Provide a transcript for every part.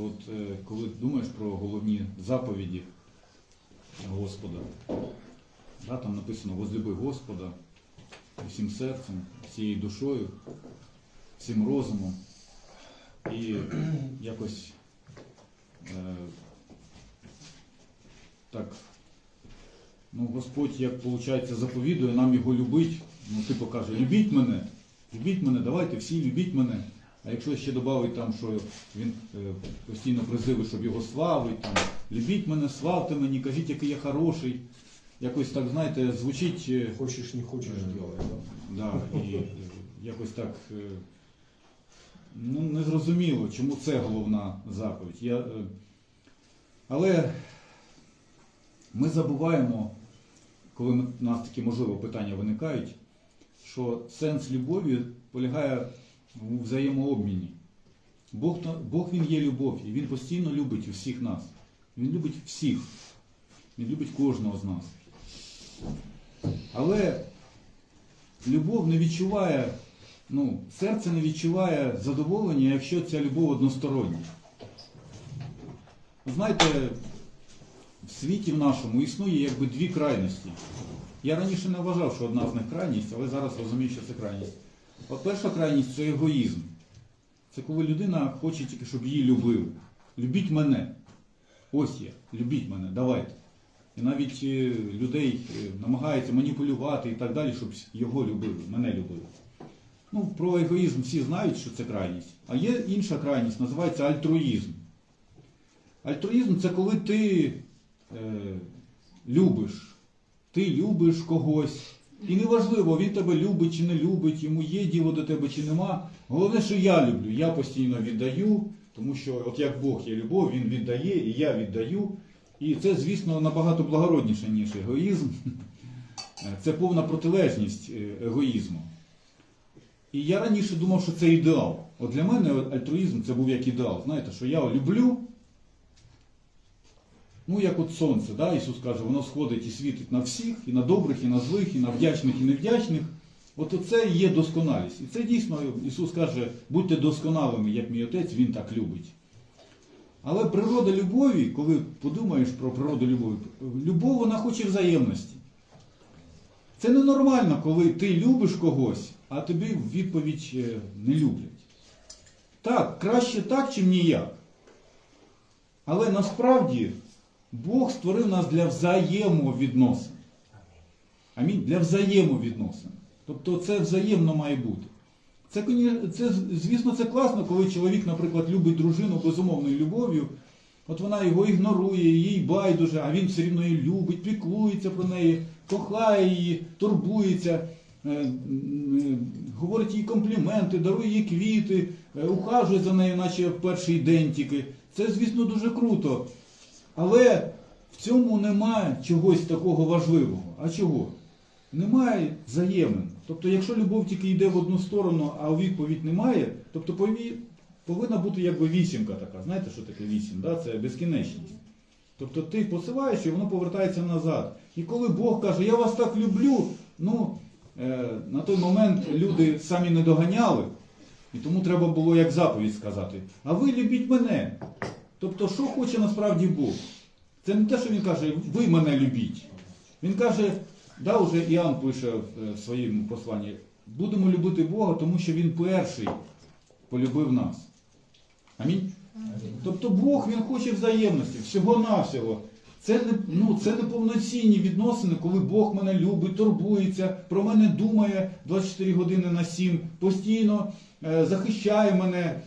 от е, коли думаєш про головні заповіді Господа, да, там написано возлюби Господа всім серцем, всією душою, всім розумом. І якось е, так, ну, Господь, як виходить, заповідує нам його любить. Ну, типу каже, любіть мене, любіть мене, давайте всі любіть мене. А якщо ще додати там, що він е, постійно призиви, щоб його славить, там, любіть мене, славте мені, кажіть, який я хороший. Якось так, знаєте, звучить. е, Хочешь, не хочешь, Е. Да? Да, і якось так ну, незрозуміло, чому це головна заповідь. Я, але ми забуваємо, коли у нас такі можливо питання виникають, що сенс любові полягає у взаємообміні. Бог, Бог він є любов, і Він постійно любить усіх нас. Він любить всіх. Він любить кожного з нас. Але любов не відчуває, ну, серце не відчуває задоволення, якщо ця любов одностороння. Знаєте, в світі в нашому існує якби дві крайності. Я раніше не вважав, що одна з них крайність, але зараз розумію, що це крайність. От перша крайність це егоїзм. Це коли людина хоче тільки, щоб її любили. Любіть мене. Ось я, любіть мене, давайте. І навіть е, людей е, намагаються маніпулювати і так далі, щоб його любили, мене любили. Ну, про егоїзм всі знають, що це крайність. А є інша крайність, називається альтруїзм. Альтруїзм це коли ти е, любиш, ти любиш когось. І неважливо, він тебе любить чи не любить, йому є діло до тебе чи нема. Головне, що я люблю, я постійно віддаю, тому що от як Бог є любов, він віддає, і я віддаю. І це, звісно, набагато благородніше, ніж егоїзм. Це повна протилежність е, егоїзму. І я раніше думав, що це ідеал. От для мене альтруїзм це був як ідеал. Знаєте, що я люблю, ну як от сонце, да? Ісус каже, воно сходить і світить на всіх, і на добрих, і на злих, і на вдячних, і невдячних. От це є досконалість. І це дійсно, Ісус каже, будьте досконалими, як мій отець, Він так любить. Але природа любові, коли подумаєш про природу любові, любов вона хоче взаємності. Це ненормально, коли ти любиш когось, а тобі в відповідь е, не люблять. Так, краще так, чим ніяк. Але насправді Бог створив нас для взаємовідносин. Амінь. Для взаємовідносин. Тобто це взаємно має бути. Це, це, звісно, це класно, коли чоловік, наприклад, любить дружину безумовною любов'ю. От вона його ігнорує, їй байдуже, а він все рівно її любить, піклується про неї, кохає її, турбується, е, е, говорить їй компліменти, дарує їй квіти, е, ухажує за нею, наче в перший день тільки. Це, звісно, дуже круто. Але в цьому немає чогось такого важливого. А чого? Немає взаємин. Тобто, якщо любов тільки йде в одну сторону, а у відповідь немає, тобто повинна бути якби вісімка така. Знаєте, що таке вісім? Да? Це безкінечність. Тобто ти посилаєш і воно повертається назад. І коли Бог каже, я вас так люблю, ну е, на той момент люди самі не доганяли, і тому треба було як заповідь сказати. А ви любіть мене. Тобто, що хоче насправді Бог? Це не те, що він каже, ви мене любіть. Він каже, да, вже Іоанн пише в е, в своєму посланні, будемо любити Бога, тому що Він перший полюбив нас. Амінь. Тобто Бог він хоче взаємності, всього-навсього. Це не, ну, це не повноцінні відносини, коли Бог мене любить, турбується, про мене думає 24 години на 7, постійно е, захищає мене,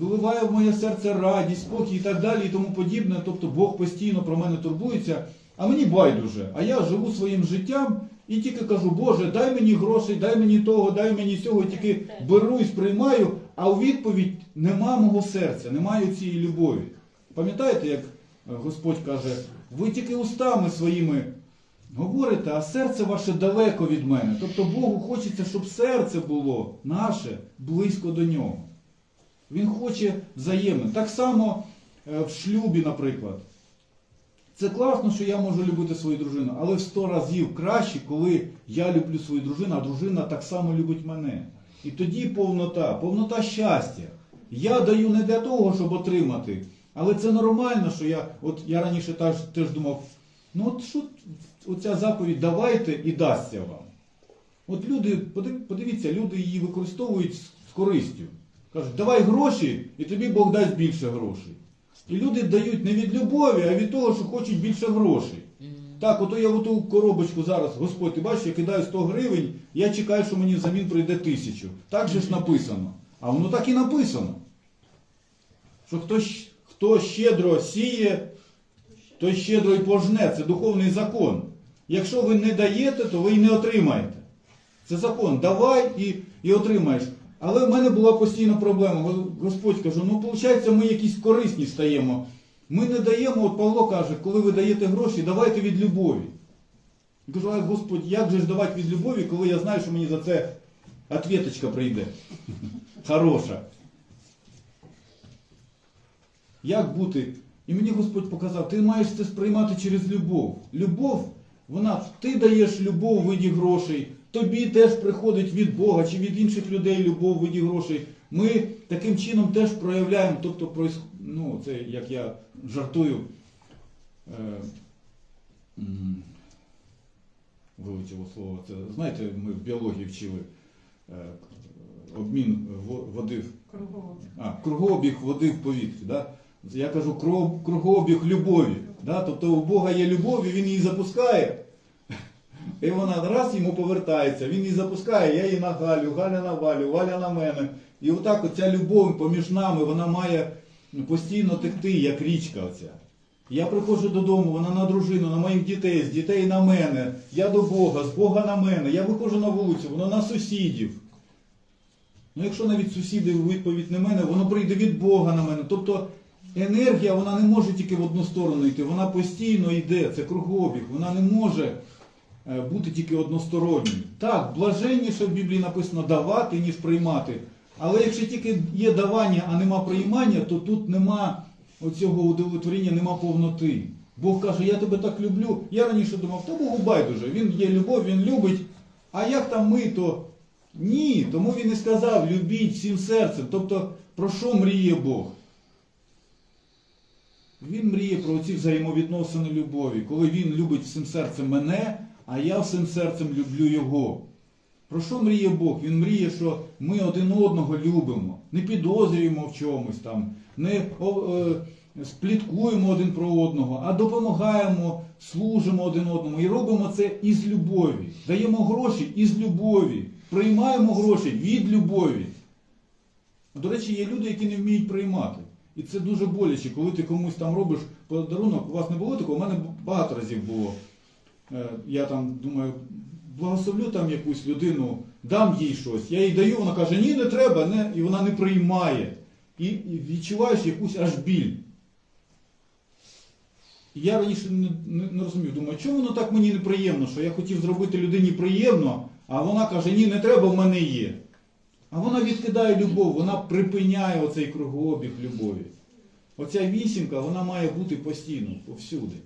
виливає в моє серце радість, спокій і так далі, і тому подібне. Тобто Бог постійно про мене турбується, а мені байдуже. А я живу своїм життям і тільки кажу, Боже, дай мені грошей, дай мені того, дай мені цього, тільки беру і сприймаю, а у відповідь нема мого серця, немає цієї любові. Пам'ятаєте, як Господь каже, ви тільки устами своїми говорите, а серце ваше далеко від мене. Тобто Богу хочеться, щоб серце було наше близько до нього. Він хоче взаємин. Так само е, в шлюбі, наприклад. Це класно, що я можу любити свою дружину, але в сто разів краще, коли я люблю свою дружину, а дружина так само любить мене. І тоді повнота, повнота щастя. Я даю не для того, щоб отримати, Але це нормально, що я, от я раніше теж, теж думав, ну от що оця заповідь давайте і дасться вам. От люди, подивіться, люди її використовують з користю. Кажуть, давай гроші, і тобі Бог дасть більше грошей. І люди дають не від любові, а від того, що хочуть більше грошей. Так, ото я в ту коробочку зараз, Господь, ти бачиш, я кидаю 100 гривень, я чекаю, що мені взамін прийде тисячу. Так же ж написано. А воно так і написано. Що хто, хто щедро сіє, той щедро й пожне. Це духовний закон. Якщо ви не даєте, то ви й не отримаєте. Це закон. Давай і, і отримаєш. Але в мене була постійна проблема. Господь каже, ну виходить, ми якісь корисні стаємо. Ми не даємо, от Павло каже, коли ви даєте гроші, давайте від любові. Я кажу, а Господь, як же ж давати від любові, коли я знаю, що мені за це ответочка прийде. Хороша. Як бути? І мені Господь показав, ти маєш це сприймати через любов. Любов, вона, ти даєш любов у виді грошей, тобі теж приходить від Бога чи від інших людей любов у виді грошей. Ми таким чином теж проявляємо, тобто, ну, це як я жартую, е, вилетіло слово, це, знаєте, ми в біології вчили е, обмін води в а, кругообіг води в повітрі. Да? Я кажу круг- кругообіг любові. Да? Тобто у Бога є любов, і він її запускає. І вона раз йому повертається, він її запускає, я її на Галю, Галя на Валю, Валя на мене. І отак оця любов поміж нами, вона має постійно текти, як річка оця. Я приходжу додому, вона на дружину, на моїх дітей, з дітей на мене, я до Бога, з Бога на мене, я виходжу на вулицю, воно на сусідів. Ну, якщо навіть сусіди відповідь на мене, воно прийде від Бога на мене. Тобто енергія вона не може тільки в одну сторону йти, вона постійно йде, це кругообіг, вона не може бути тільки односторонньою. Так, блаженніше в Біблії написано давати, ніж приймати. Але якщо тільки є давання, а нема приймання, то тут нема оцього удовлетворення, нема повноти. Бог каже, я тебе так люблю. Я раніше думав, та Богу байдуже, він є любов, він любить. А як там ми, то ні, тому він і сказав, любіть всім серцем. Тобто, про що мріє Бог? Він мріє про ці взаємовідносини любові, коли він любить всім серцем мене, а я всім серцем люблю його. Про що мріє Бог? Він мріє, що ми один одного любимо, не підозрюємо в чомусь там, не е, спліткуємо один про одного, а допомагаємо, служимо один одному і робимо це із любові. Даємо гроші із любові, приймаємо гроші від любові. До речі, є люди, які не вміють приймати. І це дуже боляче, коли ти комусь там робиш подарунок, у вас не було такого, у мене багато разів було. Е, Я там думаю, благословлю там якусь людину, дам їй щось, я їй даю, вона каже, ні, не треба, не, і вона не приймає. І, відчуваєш якусь аж біль. Я раніше не, не, не розумів, думаю, чому воно так мені неприємно, що я хотів зробити людині приємно, а вона каже, ні, не треба, в мене є. А вона відкидає любов, вона припиняє оцей кругообіг любові. Оця вісімка, вона має бути постійно, повсюди.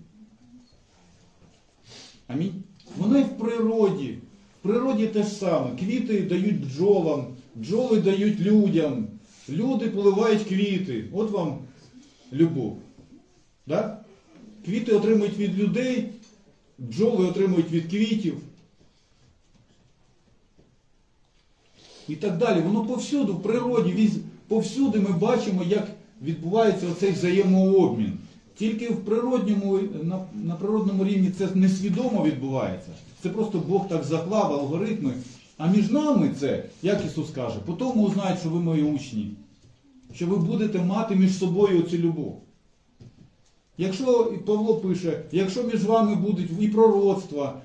Амінь. Вона і в природі. В природі те ж саме. Квіти дають бджолам, бджоли дають людям, люди поливають квіти. От вам любов. Да? Квіти отримують від людей, бджоли отримують від квітів. І так далі. Воно повсюду, в природі, повсюди ми бачимо, як відбувається оцей взаємообмін. Тільки в природньому, на, на природному рівні це несвідомо відбувається. Це просто Бог так заклав алгоритми. А між нами це, як Ісус каже, по тому узнають, що ви мої учні, що ви будете мати між собою цю любов. Якщо Павло пише, якщо між вами будуть і пророцтва,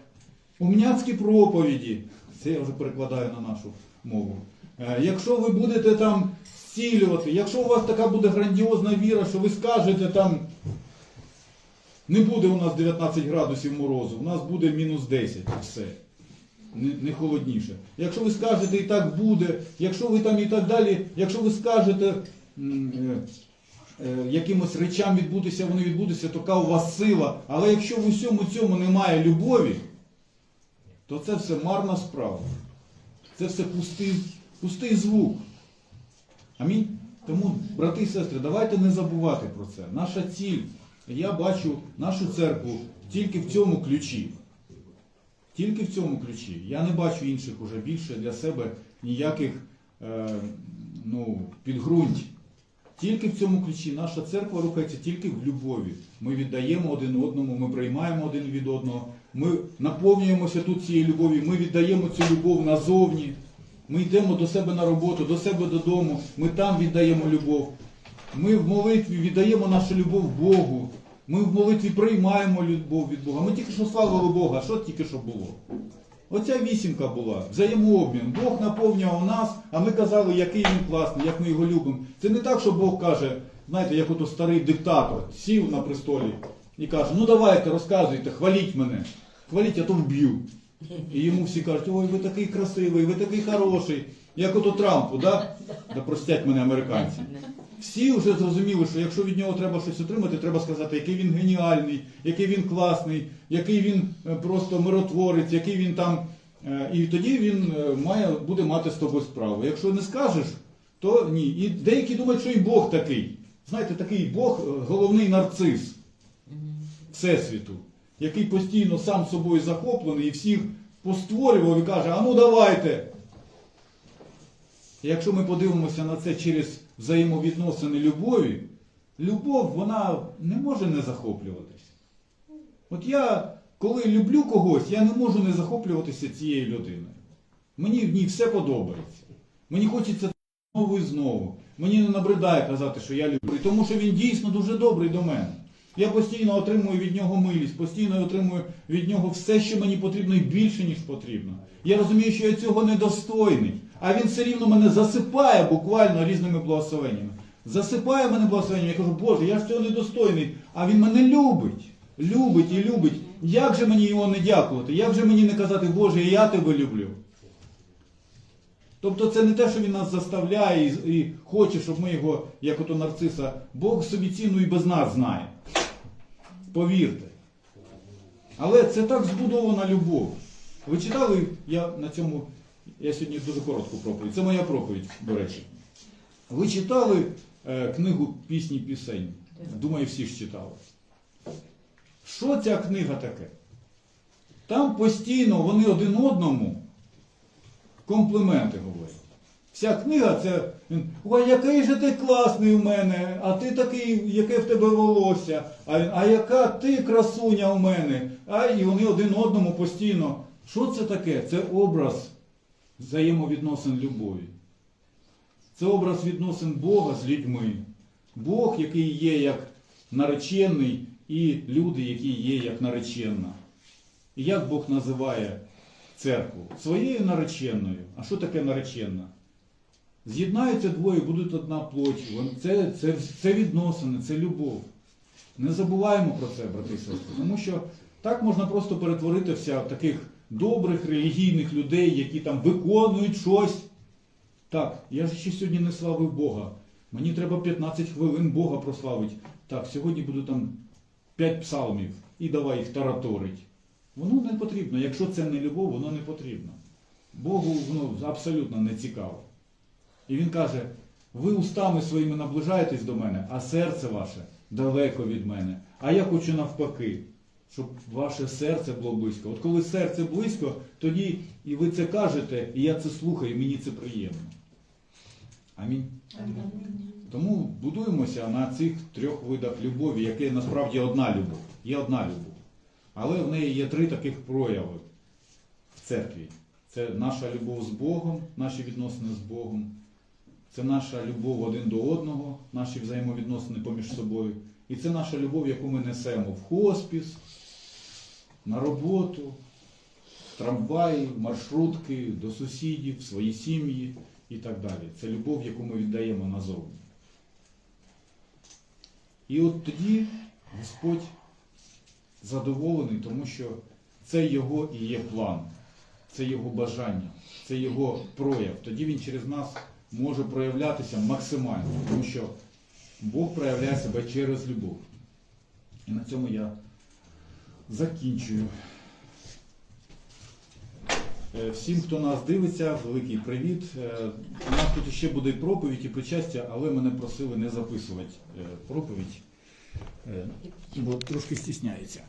умняцькі проповіді, це я вже перекладаю на нашу мову. Е, Якщо ви будете там зцілювати, якщо у вас така буде грандіозна віра, що ви скажете там, не буде у нас 19 градусів морозу, у нас буде мінус 10 і все. Не, холодніше. Якщо ви скажете і так буде, якщо ви там і так далі, якщо ви скажете е, е, якимось речам відбутися, вони відбудуться, то у вас сила. Але якщо в усьому цьому немає любові, то це все марна справа. Це все пустий, пустий звук. Амінь. Тому, брати і сестри, давайте не забувати про це. Наша ціль, я бачу нашу церкву тільки в цьому ключі. Тільки в цьому ключі. Я не бачу інших уже більше для себе ніяких е, ну, підґрунть. Тільки в цьому ключі наша церква рухається тільки в любові. Ми віддаємо один одному, ми приймаємо один від одного, ми наповнюємося тут цією любов'ю, ми віддаємо цю любов назовні. Ми йдемо до себе на роботу, до себе додому, ми там віддаємо любов. Ми в молитві віддаємо нашу любов Богу. Ми в молитві приймаємо любов від Бога. Ми тільки що славили Бога. Що тільки що було? Оця вісімка була, взаємообмін. Бог наповнював нас, а ми казали, який він класний, як ми його любимо. Це не так, що Бог каже, знаєте, як ото старий диктатор сів на престолі і каже, ну давайте, розказуйте, хваліть мене. Хваліть, а то вб'ю. І йому всі кажуть, ой, ви такий красивий, ви такий хороший. Як ото Трампу, да? Да простять мене американці. Всі вже зрозуміли, що якщо від нього треба щось отримати, треба сказати, який він геніальний, який він класний, який він е, просто миротворець, який він там. е, І тоді він е, має, буде мати з тобою справу. Якщо не скажеш, то ні. І деякі думають, що і Бог такий. Знаєте, такий Бог головний нарцис Всесвіту, який постійно сам собою захоплений і всіх постворював і каже, а ну давайте. Якщо ми подивимося на це через взаємовідносини любові, любов вона не може не захоплюватись. От я, коли люблю когось, я не можу не захоплюватися цією людиною. Мені в ній все подобається. Мені хочеться знову і знову. Мені не набридає казати, що я люблю, тому що він дійсно дуже добрий до мене. Я постійно отримую від нього милість, постійно отримую від нього все, що мені потрібно, і більше, ніж потрібно. Я розумію, що я цього недостойний, а він все рівно мене засипає буквально різними благословеннями. Засипає мене благословеннями. Я кажу, Боже, я ж цього недостойний, а він мене любить. Любить і любить. Як же мені його не дякувати? Як же мені не казати, Боже, я тебе люблю? Тобто це не те, що він нас заставляє і, і хоче, щоб ми його, як ото нарциса, Бог собі ціну і без нас знає. Повірте. Але це так збудована любов. Ви читали, я на цьому, я сьогодні дуже коротку проповідь. Це моя проповідь, до речі. Ви читали е, книгу пісні пісень? Думаю, всі ж читали. Що ця книга таке? Там постійно вони один одному компліменти говорять. Вся книга це ой, який же ти класний у мене, а ти такий, яке в тебе волосся, а, він, а яка ти красуня у мене. А і вони один одному постійно. Що це таке? Це образ взаємовідносин любові. Це образ відносин Бога з людьми. Бог, який є як наречений, і люди, які є як наречена. І як Бог називає церкву? Своєю нареченою. А що таке наречена? З'єднаються двоє, будуть одна плоть. Це, це, це відносини, це любов. Не забуваємо про це, брати і сестри, тому що так можна просто перетворитися в таких добрих релігійних людей, які там виконують щось. Так, я ще сьогодні не славив Бога. Мені треба 15 хвилин Бога прославити. Так, сьогодні буду там 5 псалмів і давай їх тараторить. Воно не потрібно. Якщо це не любов, воно не потрібно. Богу воно абсолютно не цікаво. І він каже: ви устами своїми наближаєтесь до мене, а серце ваше далеко від мене. А я хочу навпаки, щоб ваше серце було близько. От коли серце близько, тоді і ви це кажете, і я це слухаю, і мені це приємно. Амінь. Тому будуємося на цих трьох видах любові, яке насправді одна любов. Є одна любов. Але в неї є три таких прояви в церкві. Це наша любов з Богом, наші відносини з Богом. Це наша любов один до одного, наші взаємовідносини поміж собою. І це наша любов, яку ми несемо в хоспіс, на роботу, в трамваї, маршрутки, до сусідів, свої сім'ї і так далі. Це любов, яку ми віддаємо назовні. І от тоді Господь задоволений, тому що це його і є план, це його бажання, це його прояв. Тоді він через нас може проявлятися максимально, тому що Бог проявляє себе через любов. І на цьому я закінчую. Е, Всім, хто нас дивиться, великий привіт. Е, У нас тут ще буде проповідь і причастя, але мене просили не записувати е, проповідь, бо трошки стісняється.